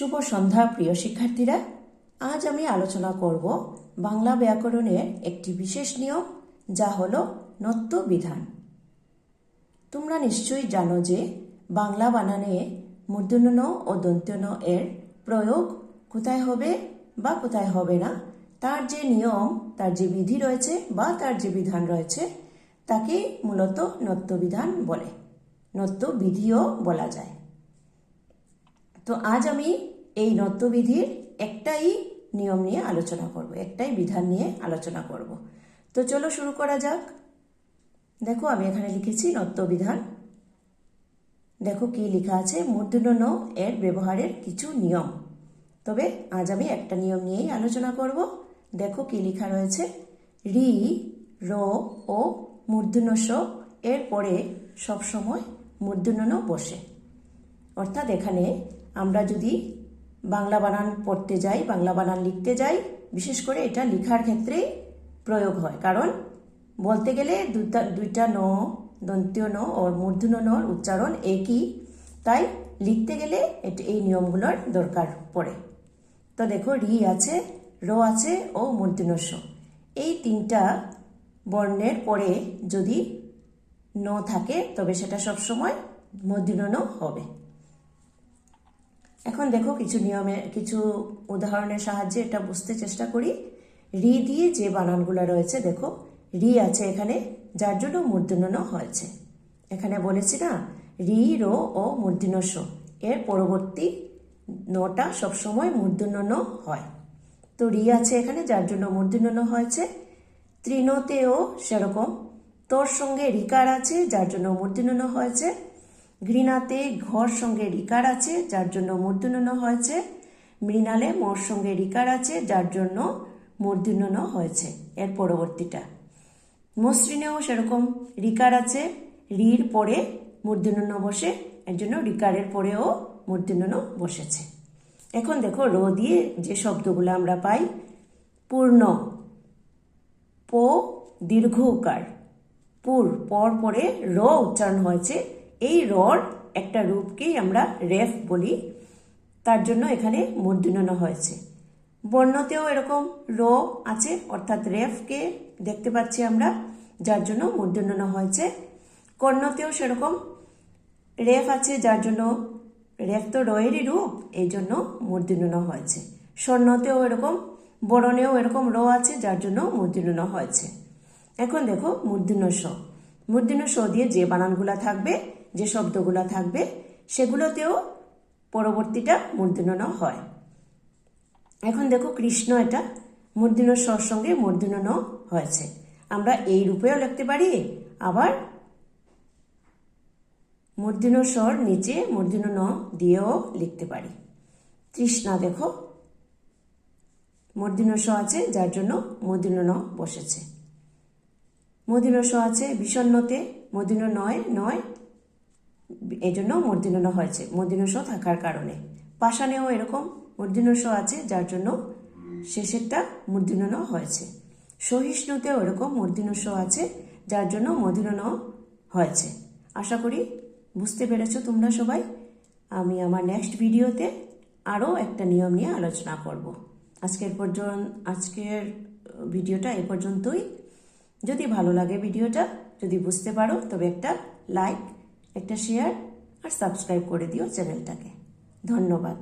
শুভ সন্ধ্যা, প্রিয় শিক্ষার্থীরা। আজ আমি আলোচনা করব বাংলা ব্যাকরণের একটি বিশেষ নিয়ম, যা হল নত্য বিধান। তোমরা নিশ্চয়ই জানো যে বাংলা বানানে মূর্ধন্য ও দন্ত্যন এর প্রয়োগ কোথায় হবে বা কোথায় হবে না, তার যে নিয়ম, তার যে বিধি রয়েছে বা তার যে বিধান রয়েছে, তাকে মূলত নত্যবিধান বলে। নত্য বিধিও বলা যায়। তো আজ আমি এই নত্যবিধির একটাই নিয়ম নিয়ে আলোচনা করব, একটাই বিধান নিয়ে আলোচনা করব। তো চলো শুরু করা যাক। দেখো আমি এখানে লিখেছি নত্যবিধান। দেখো কি লেখা আছে? মূর্ধন্য ন এর ব্যবহারের কিছু নিয়ম। তবে আজ আমি একটা নিয়ম নিয়েই আলোচনা করব। দেখো কি লেখা রয়েছে? রি, র ও মূর্ধন্য স এর পরে সবসময় মূর্ধন্য বসে। অর্থাৎ এখানে আমরা যদি বাংলা বানান পড়তে যাই, বাংলা বানান লিখতে যাই, বিশেষ করে এটা লেখার ক্ষেত্রে প্রয়োগ হয়। কারণ বলতে গেলে দুটা দুইটা ন, দন্তীয় ন ও মূর্ধন্য নর উচ্চারণ একই। তাই লিখতে গেলে এটা, এই নিয়মগুলোর দরকার পড়ে। তো দেখো রি আছে, র আছে ও মূর্ধন্য স। এই তিনটা বর্ণের পরে যদি ন থাকে, তবে সেটা সবসময় মূর্ধন্য হবে। এখন দেখো কিছু নিয়মে, কিছু উদাহরণের সাহায্যে এটা বুঝতে চেষ্টা করি। রি দিয়ে যে বানানগুলো রয়েছে, দেখো, রি আছে এখানে, যার জন্য মূর্ধন্য হয়েছে। এখানে বলেছি না, রি, রো ও মূর্ধন্য স এর পরবর্তী নটা সবসময় মূর্ধন্য হয়। তো রি আছে এখানে, যার জন্য মূর্ধন্য হয়েছে। তৃণতেও সেরকম। তোর সঙ্গে রিকার আছে, যার জন্য মূর্ধন্য হয়েছে। ঘৃণাতে ঘর সঙ্গে রিকার আছে, যার জন্য মূর্ধন্য হয়েছে। মৃণালে মর সঙ্গে রিকার আছে, যার জন্য মূর্ধন্য হয়েছে। এর পরবর্তীটা। মসৃণেও সেরকম রিকার আছে। রির পরে মূর্ধন্য বসে, এর জন্য রিকারের পরেও মূর্ধন্য বসেছে। এখন দেখো, র দিয়ে যে শব্দগুলো আমরা পাই, পূর্ণ, পো, দীর্ঘ, উকার। পুর, পর পরে র উচ্চারণ হয়েছে। এই রর একটা রূপকেই আমরা রেফ বলি। তার জন্য এখানে মূর্ধন্য হয়েছে। বর্ণতেও এরকম র আছে, অর্থাৎ রেফকে দেখতে পাচ্ছি আমরা, যার জন্য মূর্ধন্য হয়েছে। কর্ণতেও সেরকম রেফ আছে, যার জন্য রেফ তো রয়েরই রূপ, এই জন্য মূর্ধন্য হয়েছে। স্বর্ণতেও এরকম, বরণেও এরকম র আছে, যার জন্য মূর্ধন্য হয়েছে। এখন দেখো মূর্ধন্য স। মূর্ধন্য স দিয়ে যে বানানগুলা থাকবে যে শব্দগুলো থাকবে, সেগুলোতেও পরবর্তীটা মূর্ধন্য হয়। এখন দেখো কৃষ্ণ এটা মূর্ধন্য স্বর সঙ্গে মূর্ধন্য হয়েছে। আমরা এই রূপেও লিখতে পারি, আবার মূর্ধন্য স্বর নিচে মূর্ধন্য ন দিয়েও লিখতে পারি। তৃষ্ণা দেখো মূর্ধন্য স আছে, যার জন্য মূর্ধন্য ন বসেছে। মূর্ধন্য স আছে, বিষণ্নতে মূর্ধন্য নয় নয় এই জন্য মূর্ধন্য হয়েছে। মূর্ধন্য স থাকার কারণে। পাষাণেও এরকম মূর্ধন্য স আছে, যার জন্য শেষেরটা মূর্ধন্য হয়েছে। সহিষ্ণুতেও এরকম মূর্ধন্য স আছে, যার জন্য মূর্ধন্য হয়েছে। আশা করি বুঝতে পেরেছ তোমরা সবাই। আমি আমার নেক্সট ভিডিওতে আরও একটা নিয়ম নিয়ে আলোচনা করব। আজকের পর্যন্ত, আজকের ভিডিওটা এ পর্যন্তই। যদি ভালো লাগে ভিডিওটা যদি বুঝতে পারো, তবে একটা লাইক একটা শেয়ার আর সাবস্ক্রাইব করে দিও চ্যানেলটাকে ধন্যবাদ।